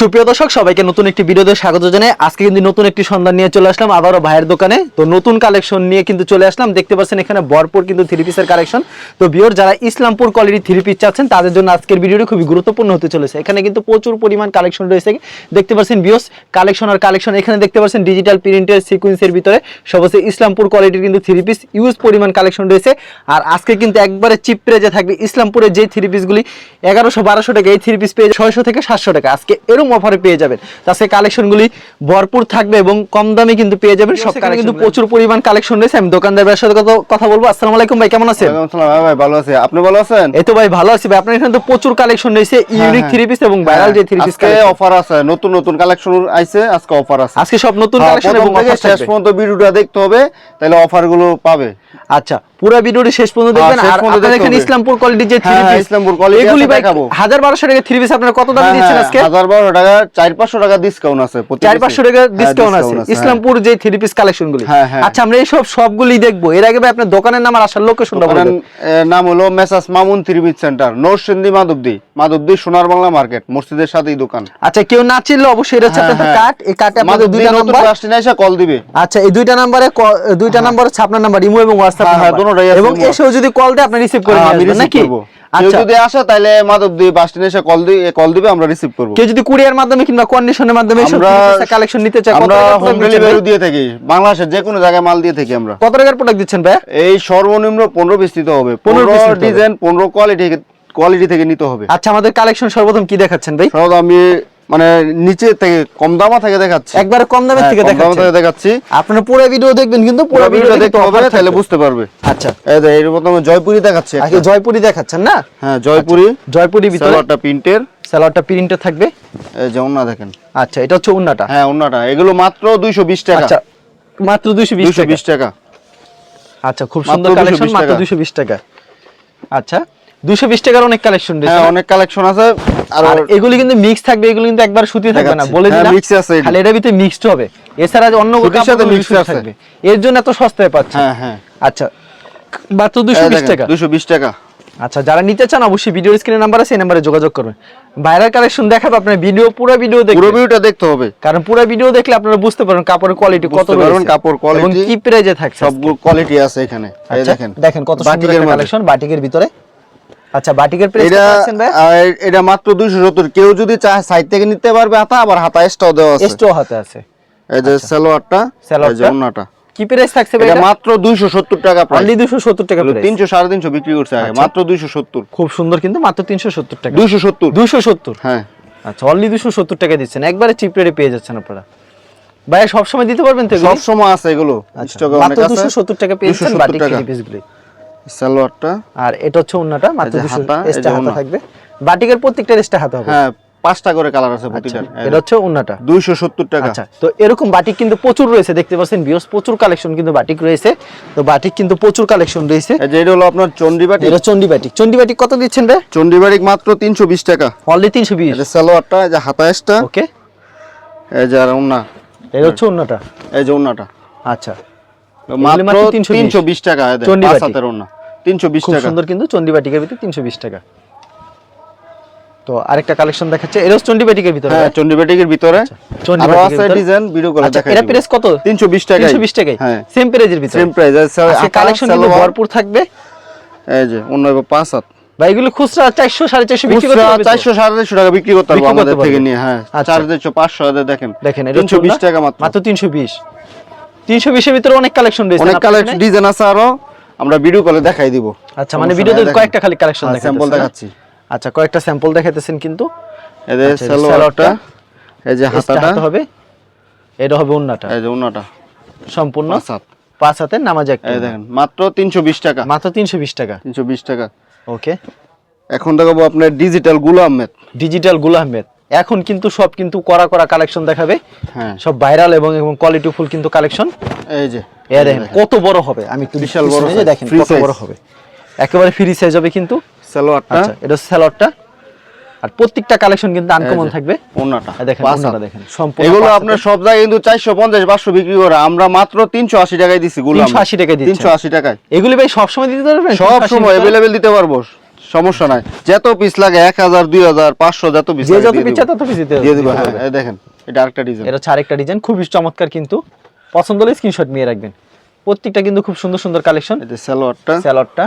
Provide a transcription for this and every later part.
সুপ্রিয় দর্শক, সবাইকে নতুন একটি ভিডিওতে স্বাগত জানাই। আজকে কিন্তু নতুন একটি সন্ধান নিয়ে চলে আসলাম আবারও ভাইয়ের দোকানে। তো নতুন কালেকশন নিয়ে কিন্তু চলে আসলাম। দেখতে পাচ্ছেন এখানে ভরপুর কিন্তু থ্রি পিসের কালেকশন তো বিয়র যারা ইসলামপুর কোয়ালিটি থ্রি পিস চাচ্ছেন, তাদের জন্য আজকের ভিডিওটি খুবই গুরুত্বপূর্ণ হতে চলেছে। এখানে কিন্তু প্রচুর পরিমাণ কালেকশন রয়েছে। দেখতে পাচ্ছেন বিয়স কালেকশন আর কালেকশন এখানে দেখতে পাচ্ছেন ডিজিটাল প্রিন্টের সিকুয়েন্সের ভিতরে সবচেয়ে ইসলামপুর কোয়ালিটির কিন্তু থ্রি পিস ইউজ পরিমাণ কালেকশন রয়েছে। আর আজকে কিন্তু একবারে চিপ প্রেজে থাকবে ইসলামপুরের যে থ্রি পিসগুলি এগারোশো বারোশো টাকা, এই থ্রি পিস পেয়ে ছয়শো থেকে সাতশো টাকা। আজকে এরম অফারে পেয়ে যাবেন। তাছাড়া কালেকশনগুলি ভরপুর থাকবে এবং কম দামে কিন্তু পেয়ে যাবেন। সব কিন্তু প্রচুর পরিমাণ কালেকশন রয়েছে। আমি দোকানদার ভাইয়ের সাথে কথা- বলব। আসসালামু আলাইকুম ভাই কেমন আছেন? হ্যাঁ ভাই ভালো আছে। আপনি ভালো আছেন? এই তো ভাই ভালো আছি ভাই। আপনার এখানে তো প্রচুর কালেকশন রয়েছে। ইউনিক হ্যাঁ। থ্রি পিস এবং ভাইরাল যে থ্রি পিস অফার আছে। নতুন নতুন কালেকশন আইছে আজকে অফার আছে। আজকে সব নতুন হ্যাঁ, কালেকশন এবং থেকে শেষ পর্যন্ত ভিডিওটা দেখতে হবে তাহলে অফারগুলো পাবে। আচ্ছা। পুরো ভিডিওটি শেষ পর্যন্ত হ্যাঁ, দেখবেন আর পর্যন্ত আপনার এখানে ইসলামপুর কোয়ালিটি যে থ্রি হ্যাঁ, হ্যাঁ, পিস ইসলামপুর quality এগুলি ভাই দেখাবো। হাজার বারোশো টাকা থ্রি পিস আপনার কত দামে হ্যাঁ, দিচ্ছেন হ্যাঁ, আজকে? হাজার বারো টাকা চার পাঁচশো টাকা ডিসকাউন্ট আছে প্রতি চার piece-এ। পাঁচশো টাকা হ্যাঁ, ডিসকাউন্ট আছে। হ্যাঁ। ইসলামপুর যে থ্রি পিস কালেকশন গুলি হ্যাঁ, হ্যাঁ। আচ্ছা আমরা সবগুলি দেখব। এর আগে ভাই আপনার দোকানের নাম আর আসার লোকেশনটা নাম হলো Messrs Mamun three piece centre Narsingdi Madhabdi. Madhabdi Sonar Bangla market মসজিদের সাথেই দোকান। আচ্ছা কেউ না চিনলে অবশ্যই এটা হচ্ছে হ্যাঁ, আপনাদের হ্যাঁ। এই কার্ডে আপনাদের দুইটা নাম্বার কল দিবে। আচ্ছা এই দুইটা নাম্বারে দুইটা নাম্বার হচ্ছে আপনার নাম্বার ইমো এবং হোয়াটসঅ্যাপ হ্যাঁ, হ্যাঁ, নাম্বার এবং এসেও যদি কল দেয় আপনি রিসিভ করে হ্যাঁ, নিয়ে নাকি? আচ্ছা। যদি আসে তাহলে মাধবদী বাস স্ট্যান্ড এসে কল দিয়ে কল দিবে আমরা রিসিভ করব। কেউ যদি কুরিয়ার মাধ্যমে কিংবা কন্ডিশনের মাধ্যমে আমরা কালেকশন নিতে কত আমরা হোম ডেলিভারি দিয়ে থাকি। বাংলাদেশের যে কোনো জায়গায় মাল দিয়ে থাকি আমরা। কত টাকার প্রোডাক্ট দিচ্ছেন ভাই? এই সর্বনিম্ন পনেরো পিস নিতে হবে। 15 পনেরো piece নিতে হবে। ডিজাইন পনেরো কোয়ালিটি কোয়ালিটি থেকে নিতে হবে। আচ্ছা আমাদের কালেকশন সর্বপ্রথম কি দেখাচ্ছেন ভাই? সব আমি মানে নিচে থেকে কম দামা থেকে দেখাচ্ছি। একবারে কম দামের হ্যাঁ, থেকে কম দামা থেকে দেখাচ্ছি। আপনারা পুরো ভিডিও দেখবেন কিন্তু পুরো ভিডিও দেখতে হবে তাহলে বুঝতে পারবে। আচ্ছা। এই যে এর প্রথমে জয়পুরি দেখাচ্ছি আগে জয়পুরি দেখাচ্ছেন না? হ্যাঁ জয়পুরি। জয়পুরি ভিতরে। সালোয়ারটা প্রিন্টের। স্যালাডটা প্রিন্টে থাকবে? এই যে ওন্না দেখেন। আচ্ছা এটা হচ্ছে উন্নাটা হ্যাঁ ওন্নাটা এগুলো মাত্র দুইশো বিশ টাকা। আচ্ছা মাত্র 220 দুইশো টাকা। বিশ টাকা। আচ্ছা খুব সুন্দর কালেকশন 220 মাত্র টাকা। 220 টাকা। আচ্ছা 220 টাকার অনেক কালেকশন রয়েছে হ্যাঁ অনেক কালেকশন আছে। আর এগুলি কিন্তু মিক্স থাকবে এগুলো কিন্তু একবার সুতি থাকবে না বলে হ্যাঁ, দিলাম। mix আছে খালি ভিতরে মিক্সড হবে। এছাড়া অন্য সাথে। থাকবে। এর জন্য এত সস্তায় পাচ্ছে। হ্যাঁ হ্যাঁ। আচ্ছা মাত্র 220 টাকা। দুইশো বিশ টাকা। আচ্ছা যারা নিতে চান অবশ্যই ভিডিও স্ক্রিনে নাম্বার আছে এই নাম্বারে যোগাযোগ করবেন বাইরের কালেকশন দেখাবো আপনার ভিডিও পুরো ভিডিও পুরো দেখবেন ভিউটা দেখতে হবে। কারণ পুরো ভিডিও দেখলে আপনারা বুঝতে পারবেন কাপড়ের কোয়ালিটি কত পারবেন কাপড় quality। এবং কি প্রাইজে থাকছে সব কোয়ালিটি আছে এখানে। এই আচ্ছা, দেখেন দেখেন কত সুন্দর। কালেকশন বাটিকের ভিতরে। আচ্ছা বাটিকের প্রাইস এটা কত আছেন ভাই? এটা মাত্র দুইশো সত্তর। কেউ যদি চায় সাইড থেকে নিতে পারবে হাতা আবার হাতা দেওয়া আছে। হাতে আছে। এই যে সালোয়ারটা এই যে ওন্নাটা কি প্রাইস থাকছে ভাই এটা মাত্র দুইশো সত্তর টাকা প্রাইস অনলি 270 টাকা প্রাইস তিনশো সাড়ে তিনশো বিক্রি করছে আগে। আচ্ছা। মাত্র দুইশো সত্তর। খুব সুন্দর কিন্তু মাত্র 370 টাকা। দুইশো সত্তর। 270 হ্যাঁ। আচ্ছা অনলি 270 টাকা দিচ্ছেন। একবারে চিপ রেটে পেয়ে যাচ্ছেন আপনারা। ভাই সব সময় দিতে পারবেন তো? সব সময় আছে এগুলো। আচ্ছা, স্টকে অনেক মাত্র 270 টাকা পেয়েছেন 270 বাটিক থ্রি পিসগুলি সালোয়ারটা। আর এটা হচ্ছে ওন্নাটা মাত্র 200 হাতা, থাকবে। বাটিকের প্রত্যেকটা এক্সট্রা হাতা হবে। হ্যাঁ পাঁচটা করে কালার আছে আচ্ছা প্রতিটা। এটা হচ্ছে ওন্নাটা। দুইশো সত্তর টাকা। আচ্ছা তো এরকম বাটিক কিন্তু প্রচুর রয়েছে দেখতে পাচ্ছেন বিয়স প্রচুর কালেকশন কিন্তু বাটিক রয়েছে। তো বাটিক কিন্তু প্রচুর কালেকশন রয়েছে। এই যে এটা হলো আপনার চন্ডিবাটি এটা চন্ডি বাটিক। চন্ডি বাটিক কত দিচ্ছেন ভাই? চন্ডিবাড়ি মাত্র তিনশো বিশ টাকা। অনলি 320 এই যে সালোয়ারটা এই যে হাতায়সটা ওকে এই যে আর ওন্না। এটা হচ্ছে ওন্নাটা। এই যে ওন্নাটা। আচ্ছা। মাত্র মাত্র 320 তিনশো বিশ টাকা পাঁচ হাতের ওন্না। তিনশো বিশ টাকা। সুন্দর কিন্তু চন্ডি বাটিকের ভিতরে 320 টাকা। তো আরেকটা কালেকশন দেখাচ্ছে এটা হচ্ছে চন্ডি বাটিকের ভিতরে হ্যাঁ চন্ডিবাটিকের ভিতরে। চন্ডি বাটিকের ভিতরে। ডিজাইন ভিডিও আচ্ছা দেখাই এটা প্রাইস কত? 320 টাকায় 320 টাকায়? হ্যাঁ। সেম প্রাইজের ভিতরে? সেম প্রাইস আজকে কালেকশন কিন্তু ভরপুর থাকবে? এই যে অন্য এবার পাঁচ হাত। ভাই এগুলো খুচরা 400 450 বিক্রি করতে পারবে তো? চারশো সাড়ে চারশো টাকা বিক্রি করতে পারব আমাদের থেকে নিয়ে হ্যাঁ। আচ্ছা। চার দেড়শো পাঁচশো হাজার দেখেন। দেখেন এটা তিনশো বিশ টাকা মাত্র। মাত্র 320 320 এর ভিতরে অনেক কালেকশন রয়েছে অনেক কালেকশন ডিজাইন আছে আরও। আমরা ভিডিও কলে দেখাই দিব। আচ্ছা মানে ভিডিওতে কয়েকটা খালি কালেকশন দেখাচ্ছেন sample দেখাচ্ছি। আচ্ছা কয়েকটা স্যাম্পল দেখাইতেছেন কিন্তু। এই যে আচ্ছা, এই যে সালোয়ারটা এই যে হাতাটা। হাতে হবে এটা হবে উন্নাটা। এই যে ওন্নাটা সম্পূর্ণ হাত। পাঁচ হাতে নামাজ একটা এই দেখেন মাত্র তিনশো বিশ টাকা। মাত্র 320 টাকা। তিনশো বিশ টাকা। ওকে এখন দেখাবো আপনার ডিজিটালগুলো আহমেদ ডিজিটাল গুল আহমেদ এখন কিন্তু সব কিন্তু করা করা কালেকশন দেখাবে। হ্যাঁ। সব ভাইরাল এবং এবং কোয়ালিটি ফুল কিন্তু কালেকশন এই যে এ দেখেন কত বড় হবে। আমি একটু বিশাল বড় বড় দেখেন কত বড় হবে। একেবারে ফ্রি সাইজ হবে কিন্তু। সালোয়ারটা আচ্ছা এটা স্যালাডটা আর প্রত্যেকটা কালেকশন কিন্তু আনকমন থাকবে। ওন্নাটা এই দেখেন পাঁচ দেখেন সম্পূর্ণ এগুলো আপনার সব জায়গায় কিন্তু চারশো পঞ্চাশ পাঁচশো বিক্রি করে। আমরা মাত্র তিনশো আশি টাকায় দিচ্ছি গুলো 380 টাকায়। তিনশো আশি টাকায়। এগুলি ভাই সবসময় দিতে পারবেন? সব 380 সময়? অ্যাভেলেবেল দিতে পারব। সমস্যা নাই। যত পিস লাগে এক হাজার দুই হাজার পাঁচশো যত পিস যে যত পিচ্ছা তত পিস দিয়ে দিব। হ্যাঁ এই দেখেন এটা আরেকটা ডিজাইন এটা হচ্ছে আরেকটা ডিজাইন খুবই চমৎকার কিন্তু। পছন্দ হলে স্ক্রিনশট নিয়ে রাখবেন। প্রত্যেকটা কিন্তু খুব সুন্দর সুন্দর কালেকশন এই যে সালোয়ারটা। স্যালাডটা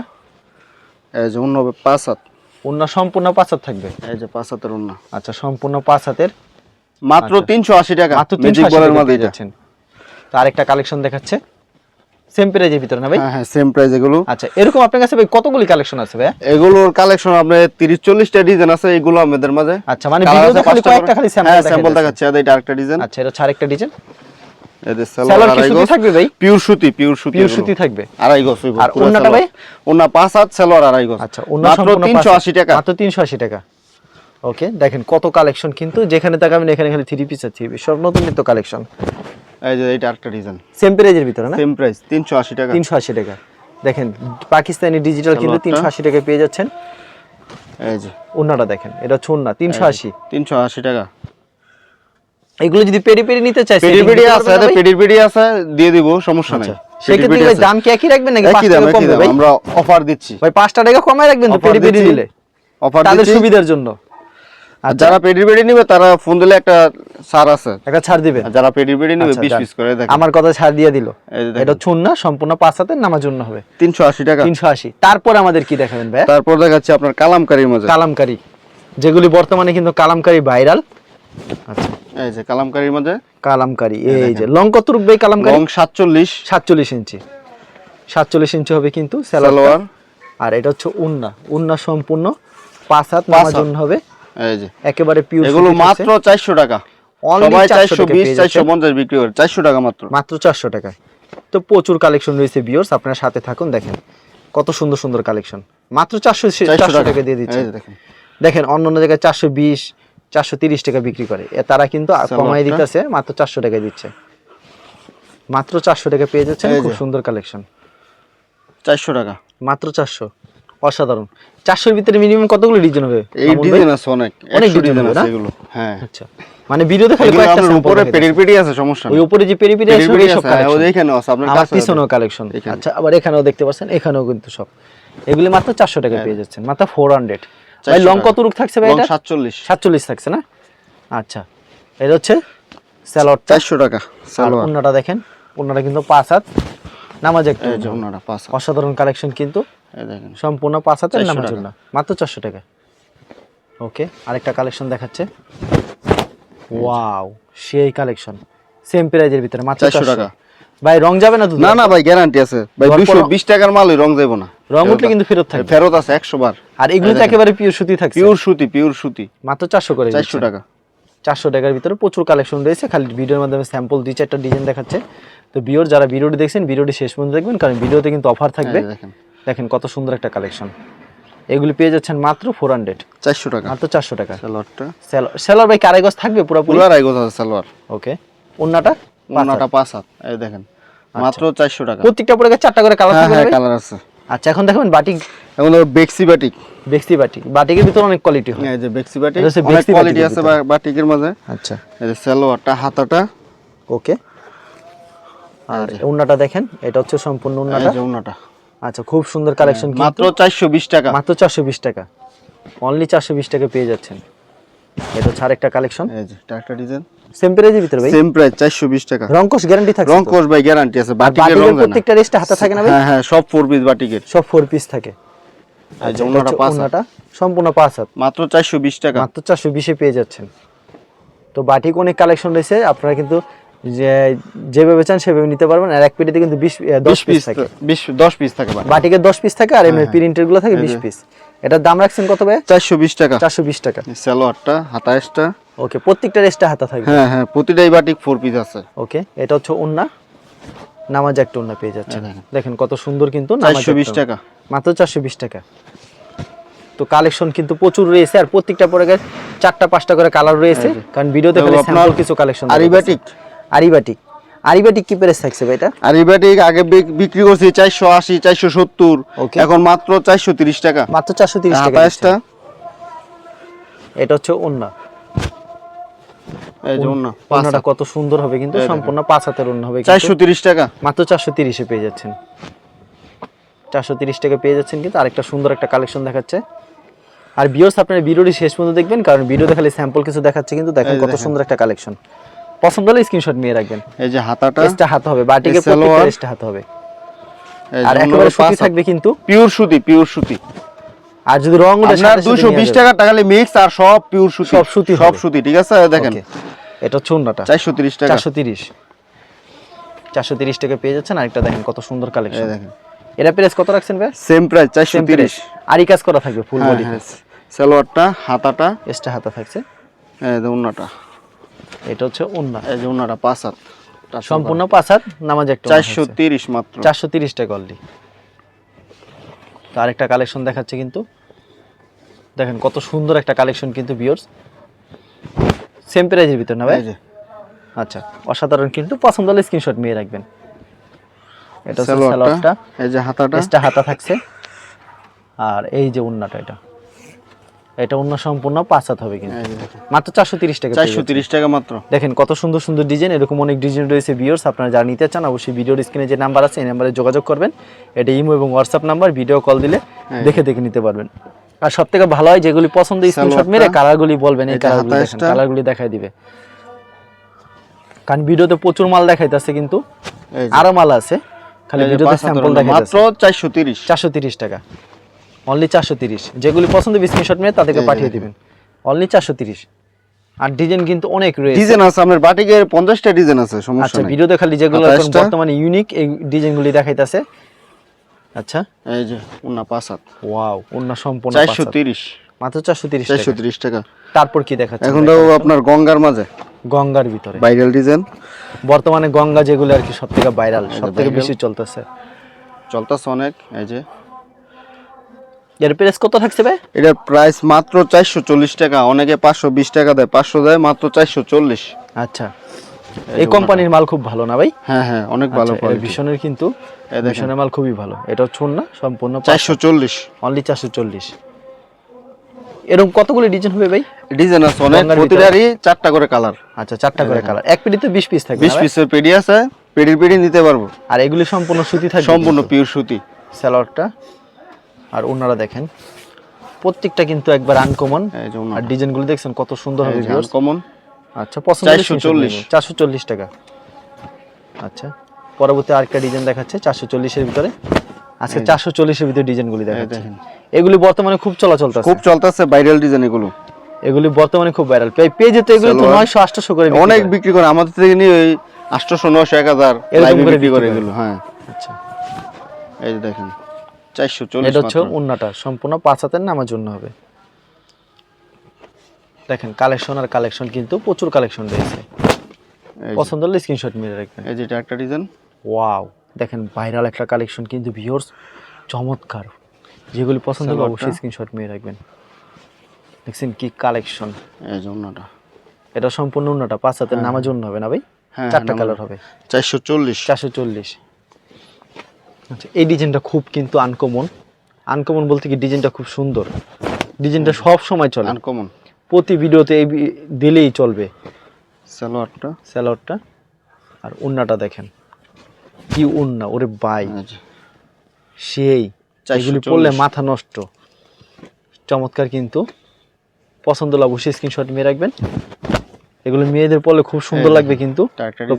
এই যে অন্য পাঁচ হাত। অন্য সম্পূর্ণ পাঁচ হাত থাকবে। এই যে পাঁচ হাতের অন্য আচ্ছা সম্পূর্ণ পাঁচ হাতের। মাত্র তিনশো আশি টাকা মাত্র বলের টাকা মধ্যে যাচ্ছেন। তো আরেকটা কালেকশন দেখাচ্ছে। সেম প্রাইজের ভিতরে না ভাই? হ্যাঁ হ্যাঁ সেম প্রাইস এগুলো। আচ্ছা এরকম আপনার কাছে ভাই কতগুলি কালেকশন আছে ভাই? এগুলোর কালেকশন আপনার তিরিশ চল্লিশটা ডিজাইন আছে এগুলো আমাদের মাঝে। আচ্ছা মানে ভিডিওতে খালি কয়েকটা খালি স্যাম্পল হ্যাঁ দেখা স্যাম্পল। দেখাচ্ছে এটা আরেকটা ডিজাইন আচ্ছা এটা আরেকটা ডিজাইন এদের সালোয়ার আড়াই থাকবে ভাই? পিওর সুতি পিওর সুতি পিওর সুতি থাকবে। আড়াই গজ আর পুরো ওড়নাটা ভাই? ওড়না পাঁচ হাত সালোয়ার আড়াই গজ। আচ্ছা সম্পূর্ণ পাঁচ- আশি টাকা। মাত্র তিনশো আশি টাকা। ওকে দেখেন কত কালেকশন কিন্তু যেখানে তাকাবেন এখানে খালি থ্রি পিস আছে। সব নতুন নিত্য কালেকশন এই যে এটা আরেকটা ডিজাইন সেম প্রাইজের ভিতরে না? সেম প্রাইস তিনশো আশি টাকা। দেখেন পাকিস্তানি ডিজিটাল কিন্তু সালোয়ারটা? তিনশো আশি টাকায় পেয়ে যাচ্ছেন। এই যে। ওনাটা দেখেন এটা হচ্ছে ওন্না টাকা। এগুলো যদি পেরি পেরি নিতে চাই পেডি দিতে আছে? পেডি পেডি আছে দিয়ে দিব সমস্যা নাই। আচ্ছা সেক্ষেত্রে দাম কি একই রাখবেন নাকি পাঁচ একই দাম টাকা একই কমবে দাম। আমরা অফার দিচ্ছি। ভাই পাঁচটা টাকা কমায় রাখবেন তো পেরি পেরি। দিলে অফার তাদের সুবিধার জন্য। আর যারা পেডি পেডি নিবে তারা ফোন দিলে একটা ছাড় আছে। একটা ছাড় আর যারা পেডি পেডি নিবে আচ্ছা, বিশ যাক। পিস করে দেখেন। আমার কথা ছাড় দিয়ে দিল। এটা সম্পূর্ণ পাঁচ হাতের নামার জন্য হবে। তিনশো আশি টাকা। তিনশো আশি। তারপর আমাদের কি দেখাবেন ভাই তারপর দেখাচ্ছি আপনার কালামকারির মধ্যে কালামকারি। যেগুলি বর্তমানে কিন্তু কালামকারি ভাইরাল। আচ্ছা। এই যে কালামকারির মধ্যে। কালামকারি। এই যে লং কত রূপ ভাই কালামকারি? লং সাতচল্লিশ। সাতচল্লিশ ইঞ্চি। সাতচল্লিশ ইঞ্চি হবে কিন্তু সালোয়ার। আর এটা হচ্ছে উন্না। উন্না সম্পূর্ণ পাঁচ হাত পাঁচ জন্য হবে। এই যে। একেবারে পিওর এগুলো মাত্র চারশো টাকা। সবাই 400 চারশো টাকা চারশো যাচ্ছেন। পঞ্চাশ বিক্রি করে। চারশো টাকা মাত্র। মাত্র চারশো টাকায়। তো প্রচুর কালেকশন রয়েছে বিয়র্স আপনার সাথে থাকুন দেখেন। কত সুন্দর সুন্দর কালেকশন মাত্র চারশো চারশো টাকা। দিয়ে দিচ্ছে। দেখেন। অন্য অন্য জায়গায় চারশো বিশ চারশো তিরিশ টাকা বিক্রি করে। তারা কিন্তু কমাই দিতেছে মাত্র চারশো টাকায় দিচ্ছে। মাত্র চারশো টাকা পেয়ে যাচ্ছেন খুব সুন্দর কালেকশন চারশো টাকা। মাত্র চারশো। অসাধারণ। চারশোর ভিতরে মিনিমাম কতগুলো ডিজাইন হবে? এই ডিজাইন আছে অনেক। অনেক ডিজাইন আছে এগুলো হ্যাঁ। আচ্ছা। মানে ভিডিওতে খালি কয়েকটা উপরে পেডির আছে সমস্যা ওই উপরে যে পেরি পেরি আছে ওই সব হ্যাঁ, কালেকশন ওই এখানেও আছে আপনার কাছে আছে। পিছনেও কালেকশন আচ্ছা আবার এখানেও দেখতে পাচ্ছেন এখানেও কিন্তু সব। এগুলি মাত্র চারশো টাকা পেয়ে যাচ্ছেন মাত্র ফোর হান্ড্রেড ভাই লং কত রূপ থাকছে ভাই এটা সাতচল্লিশ। সাতচল্লিশ থাকছে না? আচ্ছা এটা হচ্ছে স্যালোডটা চারশো টাকা আর সালোয়ার। অন্যটা দেখেন অন্যটা কিন্তু পাঁচ হাত। নামাজ একটু ওনারা পাঁচ। অসাধারণ কালেকশন কিন্তু। দেখেন। সম্পূর্ণ পাঁচ হাতের 400 নামার জন্য মাত্র চারশো টাকা। ওকে আরেকটা কালেকশন দেখাচ্ছে। ওয়াও সেই কালেকশন সেম প্রাইজের ভিতরে মাত্র চারশো টাকা। ভাই রং যাবে না না না ভাই গ্যারান্টি আছে। ভাই রং দুশো কোনো- বিশ টাকার মালই রং যাব না। রং উঠলে কিন্তু ফেরত থাকবে। ফেরত আছে একশো বার। আর এগুলো তো একেবারে পিওর সুতি থাকছে। পিওর সুতি পিওর সুতি। মাত্র চারশো করে চারশো টাকা। চারশো টাকার ভিতরে প্রচুর কালেকশন রয়েছে। খালি ভিডিওর মাধ্যমে স্যাম্পল দুই চারটা ডিজাইন দেখাচ্ছে। তো বিওর যারা ভিডিওটি দেখছেন ভিডিওটি শেষ পর্যন্ত দেখবেন কারণ ভিডিওতে কিন্তু অফার থাকবে। দেখেন। দেখেন কত সুন্দর একটা কালেকশন। এগুলি পেয়ে যাচ্ছেন মাত্র ফোর হান্ড্রেড চারশো টাকা। মাত্র চারশো টাকা। সালোয়ারটা? সেলার ভাই কারাগজ থাকবে পুরোপুরি? পুরার আইগো আছে সালোয়ার। ওকে। অন্যটা ওনাটা পাঁচ হাত। এই দেখেন মাত্র চারশো টাকা। প্রত্যেকটা পরে চারটা করে কালার হ্যাঁ থাকবে হ্যাঁ কালার আছে। আচ্ছা এখন দেখবেন বাটিক এখন বেক্সি বাটিক বেক্সি বাটিক বাটিকের ভিতরে অনেক কোয়ালিটি হয়। এই যে বেক্সি বাটিক অনেক বেক্সি কোয়ালিটি আছে বা- বাটিকের মাঝে। আচ্ছা। এই যে সালোয়ারটা হাতাটা। ওকে। আর অন্যটা দেখেন এটা হচ্ছে সম্পূর্ণ এই অন্যটা যে ওনাটা আচ্ছা খুব সুন্দর কালেকশন মাত্র চারশো বিশ টাকা। মাত্র চারশো বিশ টাকা। অনলি চারশো বিশ টাকা পেয়ে যাচ্ছেন। এটা হচ্ছে আরেকটা কালেকশন এই যে একটা ডিজাইন সেম প্রাইজের ভিতরে ভাই? সেম প্রাইস চারশো বিশ টাকা। রংকশ গ্যারান্টি থাকে রং কোর্স ভাই গ্যারান্টি আছে। বাটিকের রং। প্রত্যেকটা রেস্টে হাতে থাকে না ভাই? হ্যাঁ হ্যাঁ সব ফোর পিস বাটিকের। সব ফোর পিস থাকে। এই যে ওনাটা পাঁচ হাত। সম্পূর্ণ পাঁচ হাত। মাত্র চারশো বিশ টাকা। মাত্র চারশো বিশে পেয়ে যাচ্ছেন। তো বাটিক অনেক কালেকশন রয়েছে। আপনারা কিন্তু যে যেভাবে চান সেভাবে নিতে পারবেন। আর এক পেটিতে কিন্তু বিশ দশ পিস থাকে। বিশ দশ পিস থাকে বাটিকের দশ পিস থাকে আর এমনি প্রিন্টেরগুলো থাকে বিশ পিস এটার দাম রাখছেন কত ভাই? চারশো বিশ টাকা। চারশো বিশ টাকা। সালোয়ারটা হাতাইশটা ওকে প্রত্যেকটা রেস্টে হাতা থাকবে। হ্যাঁ হ্যাঁ প্রতিটাই বাটিক ফোর পিস আছে। ওকে এটা হচ্ছে ওন্না নামাজ একটা ওন্না পেয়ে যাচ্ছে দেখেন। দেখেন কত সুন্দর কিন্তু চারশো বিশ টাকা। মাত্র চারশো বিশ টাকা। তো কালেকশন কিন্তু প্রচুর রয়েছে আর প্রত্যেকটা পরে চারটা পাঁচটা করে কালার রয়েছে। কারণ ভিডিওতে আপনার কিছু কালেকশন আরিবাটিক? আরিবাটিক। আরিবাটিক কি প্রাইস থাকছে ভাই এটা? আরিবাটিক আগে বিক্রি করছি চারশো আশি চারশো সত্তর। Okay. এখন মাত্র চারশো তিরিশ টাকা। মাত্র চারশো তিরিশ টাকা হাতাইশটা দিচ্ছেন। এটা হচ্ছে ওন্না। এই যে ওন্নাটা কত সুন্দর হবে কিন্তু সম্পূর্ণ পাঁচ হাতের ওন্না হবে কিন্তু। চারশো তিরিশ টাকা। মাত্র চারশো তিরিশে পেয়ে যাচ্ছেন। চারশো তিরিশ টাকা পেয়ে যাচ্ছেন কিন্তু আরেকটা সুন্দর একটা কালেকশন দেখাচ্ছে। আর বিয়র্স আপনারা ভিডিওটি শেষ পর্যন্ত দেখবেন কারণ ভিডিওতে খালি স্যাম্পল কিছু দেখাচ্ছে কিন্তু দেখেন কত সুন্দর একটা কালেকশন পছন্দ হলে স্ক্রিনশট নিয়ে রাখবেন। এই যে হাতাটা এক্সট্রা হাতে হবে বাটিকে এই সালোয়ার। এক্সট্রা হাতে হবে। আর একেবারে সুতি থাকবে কিন্তু। পিওর সুতি পিওর সুতি। আর যদি রং ওঠে আপনার সাথে সাথে দুশো নিয়ে বিশ যাবেন। টাকা টাকা মিক্স আর সব পিওর সুতি। সব সুতি সব সুতি ঠিক আছে? দেখেন। এটা চারশো তিরিশ টাকা। চারশো তিরিশ। চারশো তিরিশ টাকা পেয়ে যাচ্ছেন। আরেকটা দেখেন কত সুন্দর এই কালেকশন দেখেন। এটা প্রাইস কত রাখছেন ভাই? সেম প্রাইস চারশো সেম তিরিশ। আরি কাজ করা থাকবে ফুল হ্যাঁ বডি হ্যাঁ সালোয়ারটা হাতাটা। এক্সট্রা হাতা থাকছে। এই যে উন্নাটা এটা হচ্ছে অন্য এই যে উন্নাটা পাঁচ হাত। সম্পূর্ণ পাঁচ হাত নামাজ একটা চারশো তিরিশ মাত্র। চারশো তিরিশ টাকা অলরেডি তো আরেকটা কালেকশন দেখাচ্ছে কিন্তু। দেখেন কত সুন্দর একটা কালেকশন কিন্তু বিয়র্স সেম প্রাইজের ভিতর না ভাই? আচ্ছা অসাধারণ কিন্তু। পছন্দ হলে স্ক্রিনশট নিয়ে রাখবেন। এটা সালোয়ারটা এই যে হাতাটা। এক্সট্রা হাতা থাকছে। আর এই যে উন্নাটা এটা। এটা উন্না সম্পূর্ণ পাঁচ হাত হবে কিন্তু। মাত্র চারশো তিরিশ টাকা চারশো তিরিশ টাকা মাত্র। দেখেন কত সুন্দর সুন্দর ডিজাইন এরকম অনেক ডিজাইন রয়েছে আপনারা যারা নিতে চান অবশ্যই ভিডিওর স্ক্রিনে যে নাম্বার আছে এই নাম্বারে যোগাযোগ করবেন। এটা ইমো এবং হোয়াটসঅ্যাপ নাম্বার ভিডিও কল দিলে। দেখে দেখে নিতে পারবেন। আর সব থেকে ভালো হয় যেগুলি পছন্দ স্ক্রিনশট মেরে কালারগুলি বলবেন এই কালারগুলি দেখেন কালারগুলি দেখাই দিবে। কারণ ভিডিওতে প্রচুর মাল দেখাইতেছে কিন্তু আরও মাল আছে খালি ভিডিওতে স্যাম্পল দেখাইতেছে। মাত্র চারশো তিরিশ। চারশো তিরিশ টাকা। অনলি চারশো তিরিশ। যেগুলি পছন্দ স্ক্রিনশট মেরে তাদেরকে পাঠিয়ে। দিবেন। অনলি চারশো তিরিশ। আর ডিজাইন কিন্তু অনেক রয়েছে। ডিজাইন আছে আপনার বাটিকের পঞ্চাশটা ডিজাইন আছে সমস্যা আচ্ছা ভিডিওতে খালি যেগুলো এখন বর্তমানে ইউনিক এই ডিজাইনগুলি দেখাইতেছে। আচ্ছা। এই যে উন্না পাঁচ হাত। ওয়াও অন্য সম্পূর্ণ চারশো তিরিশ। মাত্র চারশো তিরিশ চারশো তিরিশ টাকা। তারপর কি দেখাচ্ছে এখন তো আপনার গঙ্গার মাঝে। গঙ্গার ভিতরে। ভাইরাল ডিজাইন বর্তমানে গঙ্গা যেগুলো আর কি সব থেকে ভাইরাল সব থেকে বেশি চলতেছে। চলতেছে অনেক এই যে। এর প্রাইস কত থাকছে ভাই? এটার প্রাইস মাত্র চারশো চল্লিশ টাকা। অনেকে পাঁচশো বিশ টাকা দেয় পাঁচশো দেয় মাত্র চারশো চল্লিশ। আচ্ছা। এই কোম্পানির মাল খুব ভালো না ভাই? হ্যাঁ হ্যাঁ অনেক ভালো আচ্ছা, কোয়ালিটি ভীষণের কিন্তু এই দেখেন। ভীষণের মাল খুবই ভালো। এটা না সম্পূর্ণ চারশো চল্লিশ। অনলি চারশো চল্লিশ। এরকম কতগুলো ডিজাইন হবে ভাই? ডিজাইন আছে অনেক প্রতিটারই চারটা করে কালার আচ্ছা চারটা করে কালার এক পিডিতে বিশ পিস থাকবে বিশ না ভাই? পিসের পেডি আছে পেডির পেডি নিতে পারব। আর এগুলি সম্পূর্ণ সুতি থাকবে সম্পূর্ণ পিওর সুতি। স্যালোয়ারটা আর ওনারা দেখেন প্রত্যেকটা কিন্তু একবার আনকমন আর ডিজাইনগুলো দেখছেন কত সুন্দর হবে viewers। কমন আচ্ছা পছন্দ 440 চারশো চল্লিশ। টাকা। আচ্ছা পরবর্তী আরেকটা ডিজাইন দেখাচ্ছে চারশো চল্লিশের ভিতরে। আজকে চারশো চল্লিশের ভিতরে ডিজাইনগুলি দেখাচ্ছে। দেখেন। এগুলি বর্তমানে খুব চলাচল আছে। খুব চলতেছে ভাইরাল ডিজাইন এগুলো। এগুলি বর্তমানে খুব ভাইরাল পেজে তো এগুলি তো সালোয়ার। নয়শো আটশো করে অনেক বিক্রি করে। আমাদের থেকে নিয়ে ওই আটশোশো নশো এক হাজার এরকম করে বিক্রি করে। এগুলো হ্যাঁ। আচ্ছা। এই দেখেন। চারশো চল্লিশ এটা হচ্ছে উন্নাটা সম্পূর্ণ পাঁচ হাতের নামার জন্য হবে। দেখেন কালেকশন আর কালেকশন কিন্তু প্রচুর কালেকশন রয়েছে। পছন্দ হলে স্ক্রিনশট মেরে রাখবেন। এই যেটা একটা ডিজাইন ওয়াও দেখেন ভাইরাল একটা কালেকশন কিন্তু ভিউয়ার্স চমৎকার। যেগুলি পছন্দ হলে সালোয়ারটা। অবশ্যই স্ক্রিনশট মেরে রাখবেন। দেখছেন কি কালেকশন এই যে অন্যটা এটা সম্পূর্ণ উন্নাটা পাঁচ হাতের নামার জন্য হবে না ভাই? হ্যাঁ, চারটা কালার হবে। চারশো চল্লিশ। চারশো চল্লিশ। আচ্ছা এই ডিজাইনটা খুব কিন্তু আনকমন আনকমন বলতে কি ডিজাইনটা খুব সুন্দর। ডিজাইনটা সব সময় চলে। আনকমন প্রতি ভিডিওতে এই দিলেই চলবে। সালোয়ারটা। স্যালোয়ারটা আর উন্নাটা দেখেন। কি উন্না ওরে বাই সেই। 440 এগুলি পড়লে মাথা নষ্ট। চমৎকার কিন্তু। পছন্দ হলে অবশ্যই স্ক্রিনশট নিয়ে রাখবেন। এগুলো মেয়েদের পড়লে খুব সুন্দর লাগবে কিন্তু।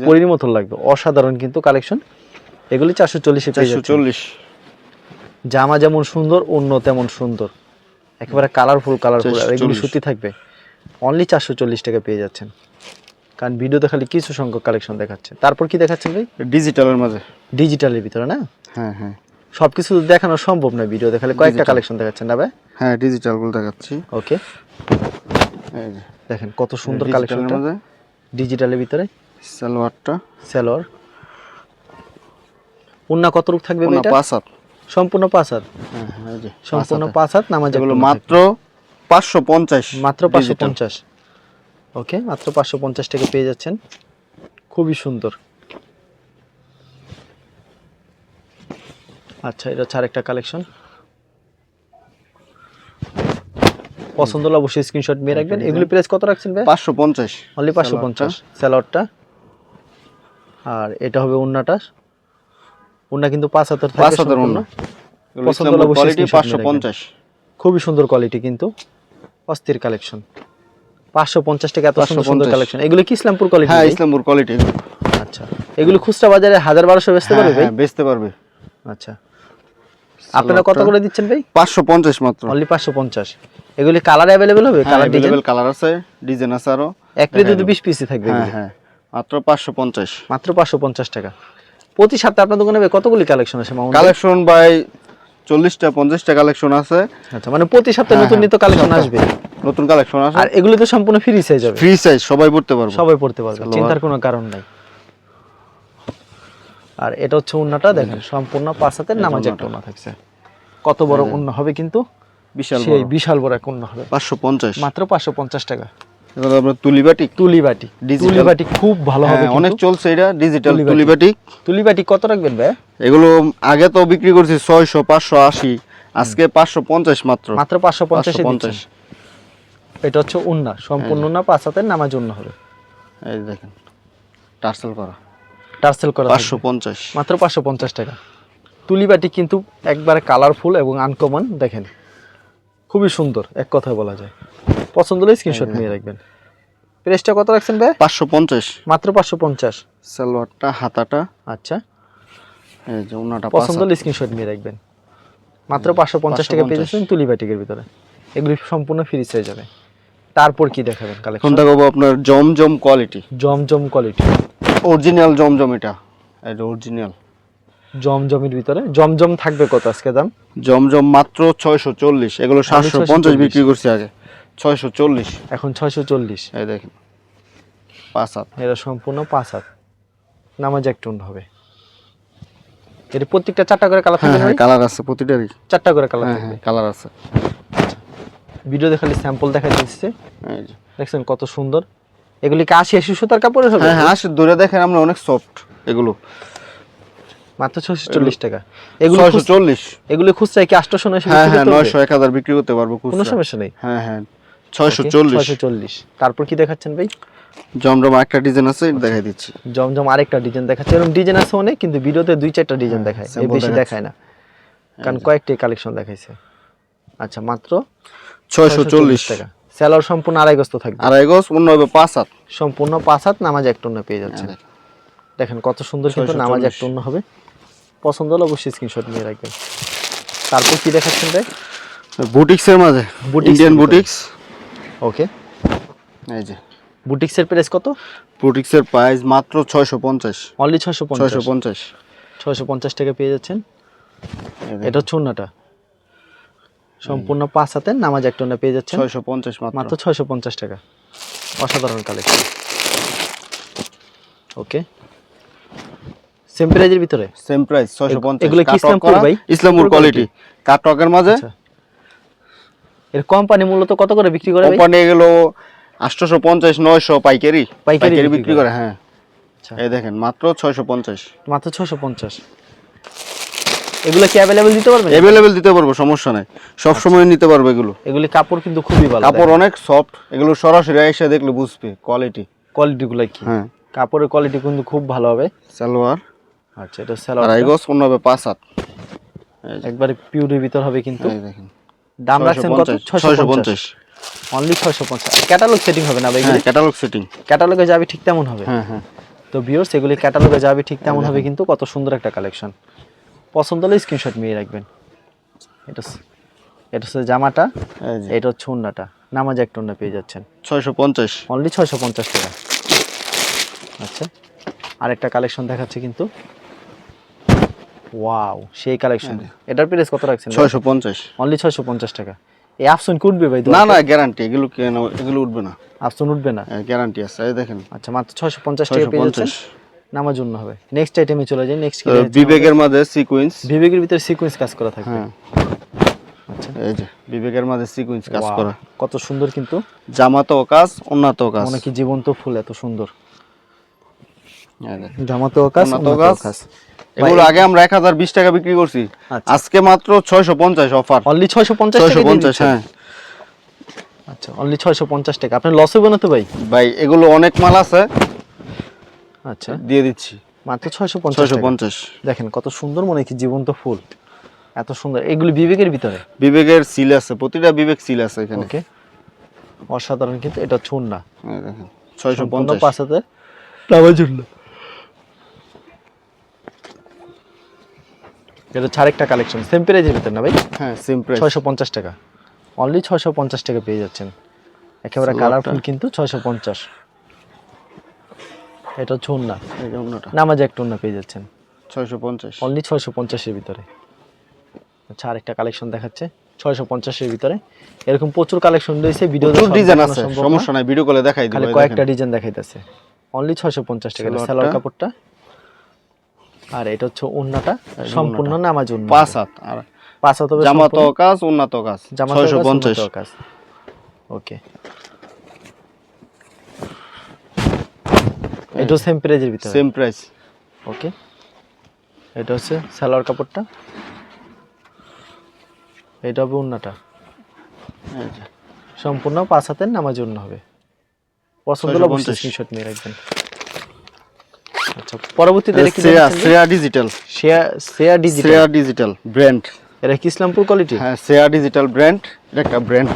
পরির মতো লাগবে। অসাধারণ কিন্তু কালেকশন এগুলি চারশো চল্লিশে চারশো চল্লিশ। জামা যেমন সুন্দর অন্য তেমন সুন্দর। একেবারে কালারফুল কালারফুল আর এগুলি 440 সুতি থাকবে। অনলি চারশো চল্লিশ টাকা পেয়ে যাচ্ছেন। কারণ ভিডিওতে খালি কিছু সংখ্যক কালেকশন দেখাচ্ছে। তারপর কি দেখাচ্ছেন ভাই? ডিজিটালের মাঝে। ডিজিটালের ভিতরে না? হ্যাঁ হ্যাঁ। সব কিছু দেখানো সম্ভব না ভিডিওতে খালি কয়েকটা কালেকশন দেখাচ্ছেন না ভাই? হ্যাঁ ডিজিটালগুলো দেখাচ্ছি। ওকে দেখেন কত সুন্দর মাঝে। ডিজিটালের ভিতরে? সালোয়ারটা সেলর উন্না কত রূপ থাকবে এটা? পাঁচ হাত। সম্পূর্ণ পাঁচ হাত? হ্যাঁ হ্যাঁ সম্পূর্ণ পাঁচ হাত। নামাজ এগুলো মাত্র পাঁচশো পঞ্চাশ মাত্র পাঁচশো পঞ্চাশ। ওকে মাত্র পাঁচশো পঞ্চাশ টাকা পেয়ে যাচ্ছেন। খুবই সুন্দর। আচ্ছা এটা হচ্ছে আরেকটা কালেকশন পছন্দ হলে অবশ্যই স্ক্রিনশট নিয়ে রাখবেন। এগুলি প্রাইস কত রাখছেন ভাই? পাঁচশো পঞ্চাশ। অনলি পাঁচশো পঞ্চাশ। স্যালোয়ারটা আর এটা হবে উন্নাটা। উন্না কিন্তু পাঁচ হাতের পাঁচ হাতের কোয়ালিটি পাঁচশো পঞ্চাশ। খুবই সুন্দর কোয়ালিটি কিন্তু। অস্থির কালেকশন পাঁচশো পঞ্চাশ টাকা এত সুন্দর সুন্দর কালেকশন এগুলো কি ইসলামপুর কোয়ালিটি হ্যাঁ ইসলামপুর কোয়ালিটি আচ্ছা। এগুলো খুচরা বাজারে হাজার বারোশো বেচতে পারবে ভাই? হ্যাঁ বেচতে পারবে। আচ্ছা। আপনারা কত করে দিচ্ছেন ভাই? পাঁচশো পঞ্চাশ মাত্র। অনলি পাঁচশো পঞ্চাশ। এগুলি কালার অ্যাভেলেবেল হবে? কালার ডিজাইন কালার আছে ডিজাইন আছে আরও। এক প্লেটে তো বিশ পিসই থাকবে হ্যাঁ হ্যাঁ মাত্র পাঁচশো পঞ্চাশ। মাত্র পাঁচশো পঞ্চাশ টাকা। প্রতি সপ্তাহে আপনার দোকানে কতগুলি কালেকশন আছে ভাই? কালেকশন বাই চল্লিশটা পঞ্চাশটা কালেকশন আছে। আচ্ছা মানে প্রতি সপ্তাহে হ্যাঁ, নতুন নিত্য কালেকশন আসবে? নতুন কালেকশন আছে আর এগুলো তো সম্পূর্ণ ফ্রি সাইজ হবে। ফ্রি সাইজ সবাই পড়তে পারবে। সবাই পড়তে পারবে চিন্তার কোনো কারণ নাই। আর এটা হচ্ছে উন্নাটা দেখেন সম্পূর্ণ পাঁচ হাতের নামাজ একটা উন্না থাকছে। কত বড় উন্না হবে কিন্তু? বিশাল সেই বিশাল বড় এক উন্না হবে। পাঁচশো পঞ্চাশ। মাত্র পাঁচশো পঞ্চাশ টাকা। খুব ভালো হবে হ্যাঁ, অনেক চলছে এটা ডিজিটাল কত রাখবেন ভাই? এগুলো আগে তো বিক্রি করছি ছয়শো পাঁচশো আশি। আজকে পাঁচশো পঞ্চাশ মাত্র। মাত্র পাঁচশো পঞ্চাশে 550 পঞ্চাশ। এটা হচ্ছে উন্না সম্পূর্ণ উন্না পাঁচ হাতের নামাজ উন্না হবে। এই দেখেন টার্সেল করা। টার্সেল করা পাঁচশো পঞ্চাশ। মাত্র পাঁচশো পঞ্চাশ টাকা। তুলি বাটি কিন্তু একবারে কালারফুল এবং আনকমন দেখেন। খুবই সুন্দর এক কথায় বলা যায়। পছন্দ হলে স্ক্রিনশট নিয়ে রাখবেন। প্রেসটা কত রাখছেন ভাই? পাঁচশো পঞ্চাশ। মাত্র পাঁচশো পঞ্চাশ। সালোয়ারটা হাতাটা। আচ্ছা। এই যে উনাটা পছন্দ হলে স্ক্রিনশট নিয়ে রাখবেন। মাত্র পাঁচশো পঞ্চাশ টাকা পেয়ে যাচ্ছেন তুলি বাটিকের ভিতরে। এগুলি সম্পূর্ণ ফ্রি হয়ে যাবে তারপর কি দেখাবেন কালেকশন দেখাবো আপনার Zamzam quality Zamzam quality original Zamzam এটা। এটা অরিজিনাল জমজমের ভিতরে। জমজম থাকবে কত আজকে দাম? জমজম মাত্র ছয়শো চল্লিশ। এগুলো সাতশো পঞ্চাশ বিক্রি করছি আগে। ছয়শো চল্লিশ। এখন ছয়শো চল্লিশ। এই দেখেন পাঁচ হাত। এরা সম্পূর্ণ পাঁচ হাত। নামাজ এক টুন হবে। এটা প্রত্যেকটা চারটা করে কালার হ্যাঁ থাকবে হ্যাঁ ভাই? কালার আছে প্রতিটারই। চারটা করে কালার হ্যাঁ থাকবে। হ্যাঁ কালার আছে। ভিডিও দেখালে স্যাম্পল দেখা দিচ্ছে দেখছেন কত সুন্দর? এগুলি কি আশি আশি সুতার কাপড়ের হবে? হ্যাঁ হ্যাঁ আসে ধরে দেখেন আমরা অনেক সফট এগুলো। মাত্র ছয়শো চল্লিশ টাকা। এগুলো খুচ- চল্লিশ। এগুলি খুচরায় কি আটশো নয়শো হ্যাঁ হ্যাঁ নয়শো এক হাজার বিক্রি করতে পারব কোনো সমস্যা নেই। হ্যাঁ হ্যাঁ। ছয়শো চল্লিশ। তারপর কি দেখাচ্ছেন ভাই? জমজম একটা ডিজাইন আছে দেখাই দিচ্ছি। জমজম আরেকটা ডিজাইন দেখাচ্ছে। এরকম ডিজাইন আছে অনেক কিন্তু ভিডিওতে দুই চারটা ডিজাইন হ্যাঁ, দেখায়। বেশি দেখায় না। কারণ কয়েকটি কালেকশন দেখাইছে। আচ্ছা মাত্র ছয়শো চল্লিশ। টাকা। স্যালোর সম্পূর্ণ আড়াই গস্ত থাকবে। আড়াই গজ অন্য হবে পাঁচ হাত। সম্পূর্ণ পাঁচ হাত নামাজ এক টন্য পেয়ে যাচ্ছেন। হ্যাঁ, দেখেন কত সুন্দর কিন্তু নামাজ এক টন্য হবে। পছন্দ হলে অবশ্যই স্ক্রিনশট নিয়ে রাখবেন। তারপর কি দেখাচ্ছেন ভাই? বুটিক্সের মাঝে ইন্ডিয়ান বুটিক্স। ওকে এই যে। বুটিক্সের প্রাইস কত? বুটিক্সের প্রাইস মাত্র ছয়শো পঞ্চাশ। অনলি ছয়শো ছয়শো পঞ্চাশ। ছয়শো পঞ্চাশ টাকা পেয়ে যাচ্ছেন। এটা হচ্ছে অন্যটা সম্পূর্ণ পাঁচ হাতে নামাজ এক টনে পেয়ে যাচ্ছেন। ছয়শো পঞ্চাশ মাত্র। মাত্র ছয়শো পঞ্চাশ টাকা। অসাধারণ কালেকশন ওকে সেম প্রাইজের ভিতরে? সেম প্রাইস ছয়শো পঞ্চাশ। এগুলো কি ইসলামপুর ভাই? ইসলামপুর কোয়ালিটি কাটকের মাঝে? আচ্ছা। এর কোম্পানি মূলত কত করে বিক্রি করে কোম্পানি এগুলো আটশোশো পঞ্চাশ নয়শো পাইকারি। পাইকারি বিক্রি করে। হ্যাঁ। আচ্ছা। এই দেখেন মাত্র ছয়শো পঞ্চাশ মাত্র ছশো পঞ্চাশ এগুলো কি অ্যাভেলেবেল দিতে পারবেন? অ্যাভেলেবেল দিতে পারব সমস্যা নাই। সব সময় নিতে পারবে এগুলো। এগুলি কাপড় কিন্তু খুবই ভালো কাপড় অনেক সফট এগুলো সরাসরি এসে দেখলে বুঝবে কোয়ালিটি কোয়ালিটি গুলো কি? হ্যাঁ। কাপড়ের কোয়ালিটি কিন্তু খুব ভালো হবে। সালোয়ার। আচ্ছা এটা সালোয়ার আইগস অন্য হবে পাঁচ হাত। একবারে পিউরের ভিতর হবে কিন্তু। এই দেখেন। দাম রাখছেন কত? 650, ছয়শো 650 অনলি ছয়শো পঞ্চাশ। ক্যাটালগ সেটিং হবে না ভাই হ্যাঁ ক্যাটালগ সেটিং ক্যাটালগে যাবে ঠিক তেমন হবে। হ্যাঁ হ্যাঁ। তো ভিউয়ার্স এগুলি ক্যাটালগে যাবে ঠিক তেমন হবে কিন্তু কত সুন্দর একটা কালেকশন পছন্দ হলে স্ক্রিনশট নিয়ে রাখবেন। এটা এটা হচ্ছে জামাটা এটা হচ্ছে উন্নাটা নামাজ এক টন্না পেয়ে যাচ্ছেন। ছয়শো পঞ্চাশ। অনলি ছয়শো পঞ্চাশ টাকা। আচ্ছা। আরেকটা কালেকশন দেখাচ্ছে কিন্তু। ওয়াও সেই কালেকশন এটার প্রাইস কত রাখছেন ছয়শো পঞ্চাশ। অনলি ছয়শো পঞ্চাশ টাকা। এই আফসন কি উঠবে ভাই না না গ্যারান্টি এগুলো কেন এগুলো উঠবে না। আফসন উঠবে না? গ্যারান্টি আছে এই দেখেন। আচ্ছা মাত্র ছয়শো পঞ্চাশ টাকা ছয়শো পেয়ে যাচ্ছেন। নামার জন্য হবে। নেক্সট আইটেমে চলে যাই নেক্সট বিবেকের মাঝে সিকুয়েন্স বিবেকের ভিতরে সিকোয়েন্স কাজ করা থাকবে। হ্যাঁ। আচ্ছা। এই যে বিবেকের মাঝে সিকুয়েন্স কাজ করা। কত সুন্দর কিন্তু। জামাতেও কাজ অন্যতেও কাজ। মনে কি জীবন্ত ফুল এত সুন্দর। কাজ কাজ। এগুলো আগে আমরা এক হাজার বিশ টাকা বিক্রি করছি। আচ্ছা। আজকে মাত্র ছয়শো পঞ্চাশ অফার। অনলি ছয়শো পঞ্চাশ ছয়শো টাকা পঞ্চাশ হ্যাঁ। আচ্ছা অনলি ছয়শো পঞ্চাশ টাকা। আপনার লস হবে না তো ভাই? ভাই এগুলো অনেক মাল আছে। আচ্ছা। দিয়ে দিচ্ছি। মাত্র ছয়শো পঞ্চাশ ছয়শো টাকা। পঞ্চাশ। দেখেন কত সুন্দর মনে কি জীবন্ত ফুল। এত সুন্দর। এগুলো বিবেকের ভিতরে? বিবেকের সিল আছে। প্রতিটা বিবেক সিল আছে এখানে। ওকে। অসাধারণ কিন্তু এটা ছুন না দেখেন ছয়শো পঞ্চাশ। পাঁচ হাতে নামার জন্য এটা ছাড় একটা কালেকশন সেম প্রাইজের ভিতরে না ভাই? হ্যাঁ সেম প্রাইস ছয়শো পঞ্চাশ টাকা। অনলি ছয়শো পঞ্চাশ টাকা পেয়ে যাচ্ছেন। একেবারে কালারফুল কিন্তু ছয়শো পঞ্চাশ। এটা হচ্ছে অন্যটা নামাজে একটা ওন্না পেয়ে যাচ্ছেন। ছয়শো পঞ্চাশ। অনলি ছয়শো পঞ্চাশের ভিতরে। আচ্ছা আরেকটা কালেকশন দেখাচ্ছে। ছয়শো পঞ্চাশের ভিতরে। এরকম প্রচুর কালেকশন রয়েছে ভিডিও প্রচুর ডিজাইন আছে। সমস্যা নাই ভিডিও কলে দেখাই খালি কয়েকটা। ডিজাইন দেখাইতেছে। অনলি ছয়শো পঞ্চাশ টাকা। সালোয়ারটা? সালোয়ার কাপড়টা। আর এটা হচ্ছে ওন্নাটা সম্পূর্ণ নামাজ ওন্না পাঁচ হাত আর পাঁচ হাত হবে জামাতো কাজ উন্নত কাজ জামাতো ছয়শো কাজ, পঞ্চাশ। উন্নত কাজ ওকে এটাও সেম প্রাইজের ভিতরে? সেম প্রাইস ওকে এটা হচ্ছে সালোয়ার কাপড়টা। এটা হবে উন্নাটা। সম্পূর্ণ পাঁচ হাতের নামাজ উন্ন হবে। পছন্দ হলে 650 স্ক্রিনশট নিয়ে রাখবেন। পরবর্তীতে এটা কি শ্রেয়া দেখাচ্ছেন যে? Shreya digital digital Shreya digital brand এটা কি ইসলামপুর কোয়ালিটি হ্যাঁ শ্রেয়া ডিজিটাল ব্র্যান্ড এটা একটা ব্র্যান্ড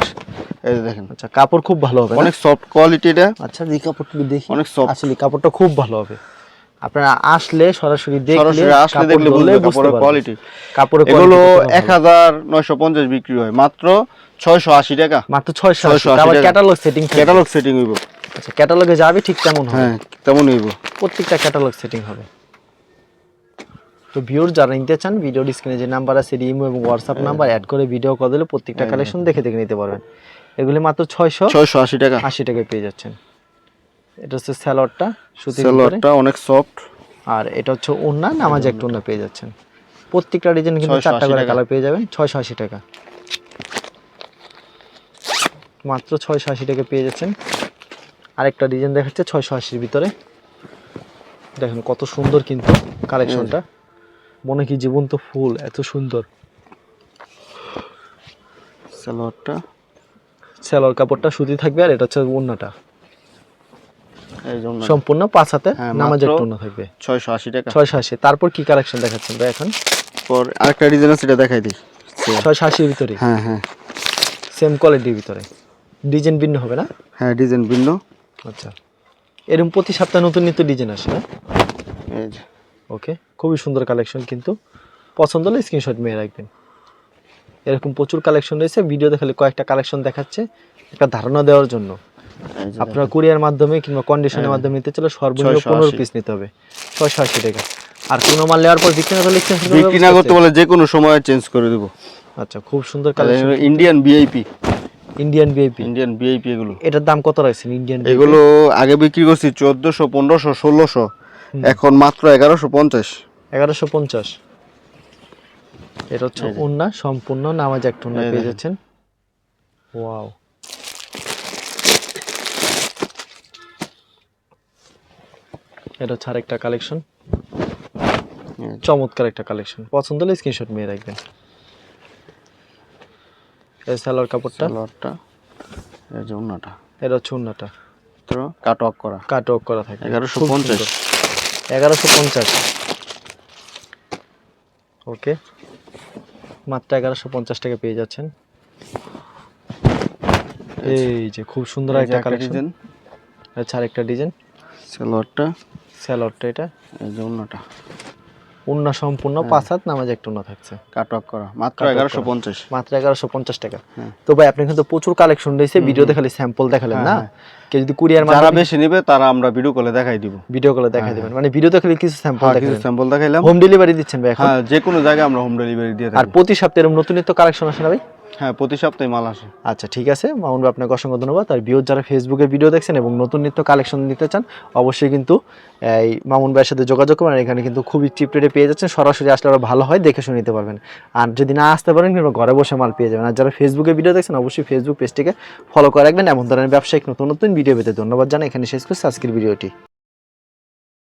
এই দেখেন। আচ্ছা কাপড় খুব ভালো হবে অনেক সফট কোয়ালিটি এটা। আচ্ছা এই কাপড়টা দেখি। অনেক soft। আসলে কাপড়টা খুব ভালো হবে। আপনারা আসলে সরাসরি দেখলে সরাসরি আসলে দেখলে কাপড়ের কোয়ালিটি কাপড়ের এগুলো quality এক কতটা ভালো। হাজার নয়শো পঞ্চাশ বিক্রি হয়। মাত্র ছয়শো আশি টাকা। মাত্র ছয়শো 680 টাকা। ক্যাটালগ সেটিং ক্যাটালগ সেটিং হইব। আচ্ছা ক্যাটালগে যাবে ঠিক তেমন হবে। হ্যাঁ তেমন হইব। প্রত্যেকটা ক্যাটালগ সেটিং হবে। তো ভিউর যারা নিতে চান ভিডিও স্ক্রিনে যে নাম্বার আছে ইমো এবং হোয়াটসঅ্যাপ নাম্বার অ্যাড করে ভিডিও কল দিলে প্রত্যেকটা হ্যাঁ, কালেকশন দেখে দেখে নিতে পারবেন। এগুলি মাত্র ছয়শো ছয়শো আশি টাকা। আশি টাকায় পেয়ে যাচ্ছেন। এটা হচ্ছে স্যালোয়ারটা সুতির ভিতরে। সেলোয়ারটা অনেক সফট আর এটা হচ্ছে ওন্না নামাজ একটা ওন্না পেয়ে যাচ্ছেন। প্রত্যেকটা ডিজাইন কিন্তু 680 চারটা করে কালার পেয়ে যাবেন ছয়শো আশি টাকা। মাত্র ছয়শো আশি টাকা পেয়ে যাচ্ছেন। আরেকটা ডিজাইন দেখাচ্ছে ছয়শো আশির ভিতরে। দেখেন কত সুন্দর কিন্তু কালেকশনটা মনে কি জীবন্ত ফুল এত সুন্দর। সেলোয়ারটা। সেলোয়ার কাপড়টা সুতি থাকবে আর এটা হচ্ছে ওন্নাটা এই সম্পূর্ণ পাঁচ হাতে হ্যাঁ, নামাজ মাত্র থাকবে। ছয়শো আশি টাকা। ছয়শো আশি। তারপর কি কালেকশন দেখাচ্ছেন ভাই এখন? পর আরেকটা ডিজাইন আছে এটা দেখাই দিই। ছয়শো আশির ভিতরে? হ্যাঁ হ্যাঁ। সেম কোয়ালিটির ভিতরে। ডিজাইন ভিন্ন হবে না? হ্যাঁ ডিজাইন ভিন্ন। আচ্ছা। এরকম প্রতি সপ্তাহে নতুন নিত্য ডিজাইন আসে না? ওকে খুবই সুন্দর কালেকশন কিন্তু। পছন্দ হলে স্ক্রিনশট মেয়ে রাখবেন। এরকম প্রচুর কালেকশন রয়েছে ভিডিও দেখালে কয়েকটা কালেকশন দেখাচ্ছে একটা ধারণা দেওয়ার জন্য। আপনারা কুরিয়ার মাধ্যমে কিংবা কন্ডিশনের হ্যাঁ। মাধ্যমে নিতে চলে সর্বনিম্ন পনেরো পিস নিতে হবে। ছয়শো আশি টাকা। আর কোনো মাল নেওয়ার পর বিক্রি না করলে বিক্রি না করতে বলে যে কোনো সময় চেঞ্জ করে দেবো। আচ্ছা খুব সুন্দর collection. Indian BIP Indian BIP Indian BIP এগুলো। এটার দাম কত রাখছেন ইন্ডিয়ান এগুলো আগে বিক্রি করছি চোদ্দশো পনেরোশো ষোলোশো। এখন মাত্র এগারোশো পঞ্চাশ। এগারোশো পঞ্চাশ। এটা হচ্ছে উন্না সম্পূর্ণ নামাজ একটা উন্না এই পেয়ে যাচ্ছেন। ওয়াও। এটা হচ্ছে আরেকটা কালেকশন চমৎকার একটা কালেকশন পছন্দ হলে স্ক্রিনশট মেয়ে রাখবেন। এই সালোয়ার কাপড়টা? সালোয়ারটা। এই যে অন্যটা এটা হচ্ছে উন্নাটা। তো কাট অফ করা। কাট অফ করা থাকে। 1150 এগারোশো পঞ্চাশ। ওকে মাত্র এগারোশো পঞ্চাশ টাকা পেয়ে যাচ্ছেন। এই যে। খুব সুন্দর একটা কালেকশন ডিজাইন আচ্ছা আরেকটা ডিজাইন সালোয়ারটা। স্যালোয়ারটা এটা। এই যে অন্যটা উন্না সম্পূর্ণ পাঁচ হাত নামাজ একটা উন্না থাকছে। কাট অফ করা। মাত্র এগারোশো পঞ্চাশ। মাত্র এগারোশো পঞ্চাশ টাকা। হ্যাঁ। তো ভাই আপনি কিন্তু প্রচুর কালেকশন রয়েছে ভিডিও দেখালে স্যাম্পল দেখালেন না? কেউ যদি কুরিয়ার যারা বেশি নেবে তারা আমরা ভিডিও কলে দেখাই দিব। ভিডিও কলে দেখাই দিবেন। মানে ভিডিও দেখালে কিছু স্যাম্পল হ্যাঁ কিছু স্যাম্পল দেখাইলাম। হোম ডেলিভারি দিচ্ছেন ভাই এখন? হ্যাঁ যে কোনো জায়গায় আমরা হোম ডেলিভারি দিয়ে আর প্রতি সপ্তাহে এরকম নতুন নিত্য কালেকশন আসে না ভাই? হ্যাঁ প্রতি সপ্তাহে মাল আসে। আচ্ছা ঠিক আছে। মামুন ভাই, আপনাকে অসংখ্য ধন্যবাদ। আর বিয়োর যারা ফেসবুকে ভিডিও দেখছেন এবং নতুন নিত্য কালেকশন নিতে চান, অবশ্যই কিন্তু এই মামুন ভাইয়ের সাথে যোগাযোগ করবেন। এখানে কিন্তু খুবই চিপ রেটে পেয়ে যাচ্ছেন। সরাসরি আসলে আরও ভালো হয়, দেখে শুনে নিতে পারবেন। আর যদি না আসতে পারেন কিন্তু ঘরে বসে মাল পেয়ে যাবেন। আর যারা ফেসবুকে ভিডিও দেখছেন, অবশ্যই ফেসবুক পেজটিকে ফলো করে রাখবেন। এমন ধরনের ব্যবসায়িক নতুন নতুন ভিডিও পেতে ধন্যবাদ জানাই। এখানে শেষ করছি আজকের ভিডিওটি